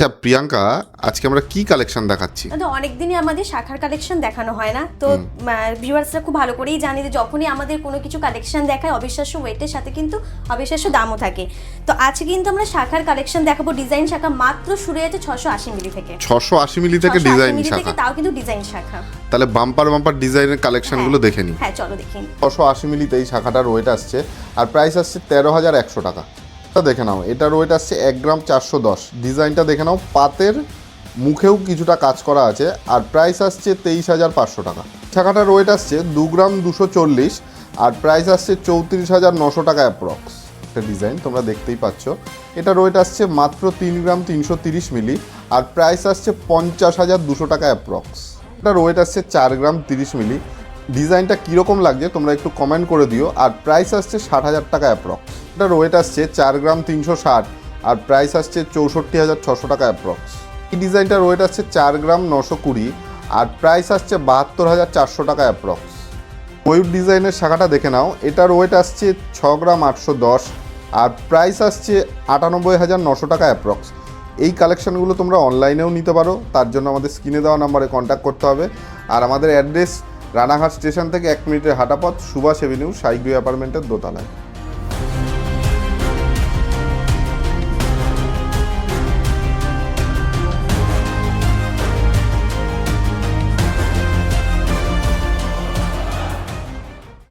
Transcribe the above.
আচ্ছা প্রিয়াঙ্কা আজকে আমরা কি কালেকশন দেখাচ্ছি? অনেকদিনই আমাদের শাখার কালেকশন দেখানো হয় না। তো ভিউয়ার্সরা খুব ভালো করেই জানে যে যখনই আমাদের কোনো কিছু কালেকশন দেখায় অবিশ্বাস্য ওয়েটের সাথে কিন্তু অবিশ্বাস্য দামও থাকে। তো আজকে কিন্তু আমরা শাখার কালেকশন দেখাবো ডিজাইন শাখা মাত্র শুরু হয়েছে ছশো আশি মিলি থেকে। ছশো আশি মিলি থেকে ডিজাইন শাখা। তাও কিন্তু ডিজাইন শাখা। তাহলে বাম্পার বাম্পার ডিজাইনের কালেকশনগুলো হ্যাঁ। দেখে নিই হ্যাঁ চলো দেখি। ছশো আশি মিলিতে এই শাখাটার ওয়েট আসছে আর প্রাইস আসছে তেরো হাজার একশো টাকা। দেখে নাও। এটার ওয়েট আসছে এক গ্রাম চারশো দশ। ডিজাইনটা দেখে নাও, পাতের মুখেও কিছুটা কাজ করা আছে আর প্রাইস আসছে তেইশ হাজার পাঁচশো টাকা। শাখাটার ওয়েট আসছে দু গ্রাম দুশো চল্লিশ আর প্রাইস আসছে চৌত্রিশ হাজার নশো টাকা অ্যাপ্রক্স একটা ডিজাইন তোমরা দেখতেই পাচ্ছ। এটার ওয়েট আসছে মাত্র তিন গ্রাম তিনশো তিরিশ মিলি আর প্রাইস আসছে পঞ্চাশ হাজার দুশো টাকা অ্যাপ্রক্স এটার ওয়েট আসছে চার গ্রাম তিরিশ মিলি। ডিজাইনটা কীরকম লাগছে তোমরা একটু কমেন্ট করে দিও। আর প্রাইস আসছে ষাট হাজার টাকা অ্যাপ্রক্স এটার ওয়েট আসছে চার গ্রাম তিনশো ষাট, আর প্রাইস আসছে চৌষট্টি হাজার ছশো টাকা অ্যাপ্রক্স এই ডিজাইনটার ওয়েট আসছে চার গ্রাম নশো কুড়ি, আর প্রাইস আসছে বাহাত্তর হাজার চারশো টাকা অ্যাপ্রক্স ময়ূর ডিজাইনের শাখাটা দেখে নাও এটার ওয়েট আসছে ছ গ্রাম আটশো দশ, আর প্রাইস আসছে আটানব্বই হাজার নশো টাকা অ্যাপ্রক্স এই কালেকশানগুলো তোমরা অনলাইনেও নিতে পারো, তার জন্য আমাদের স্ক্রিনে দেওয়া নাম্বারে কন্ট্যাক্ট করতে হবে। আর আমাদের অ্যাড্রেস রানাঘাট স্টেশন থেকে এক মিনিটের হাঁটাপথ, সুভাষ এভিনিউ সাইগ্রি অ্যাপার্টমেন্টের দোতলায়।